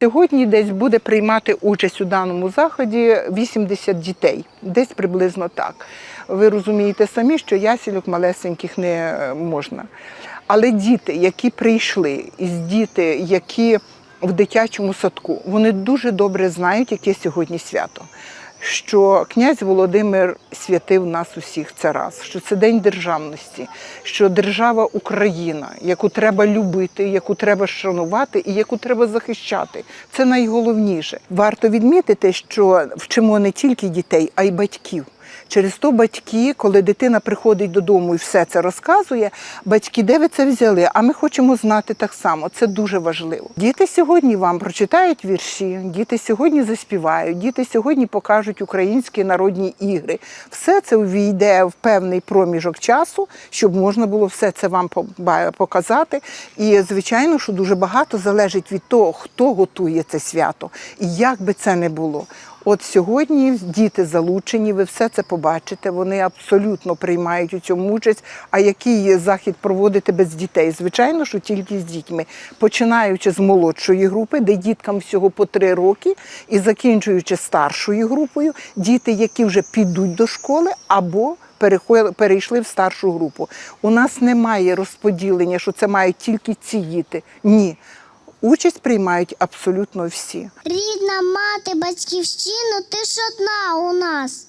Сьогодні десь буде приймати участь у даному заході 80 дітей, десь приблизно так. Ви розумієте самі, що ясілок малесеньких не е, можна. Але діти, які прийшли, і діти, які в дитячому садку, вони дуже добре знають, яке сьогодні свято. Що князь Володимир святив нас усіх це раз, що це день державності, що держава Україна, яку треба любити, яку треба шанувати і яку треба захищати. Це найголовніше. Варто відмітити, що вчимо не тільки дітей, а й батьків. Через то батьки, коли дитина приходить додому і все це розказує, батьки, де ви це взяли? А ми хочемо знати так само. Це дуже важливо. Діти сьогодні вам прочитають вірші, діти сьогодні заспівають, діти сьогодні покажуть українські народні ігри. Все це увійде в певний проміжок часу, щоб можна було все це вам показати. І звичайно, що дуже багато залежить від того, хто готує це свято і як би це не було. От сьогодні діти залучені, ви все це побачите. Вони абсолютно приймають у цьому участь. А який захід проводити без дітей? Звичайно, що тільки з дітьми, починаючи з молодшої групи, де діткам всього по три роки, і закінчуючи старшою групою, діти, які вже підуть до школи або перейшли в старшу групу. У нас немає розподілення, що це мають тільки ці діти. Ні. Участь приймають абсолютно всі. Рідна мати, батьківщину, ти ж одна у нас.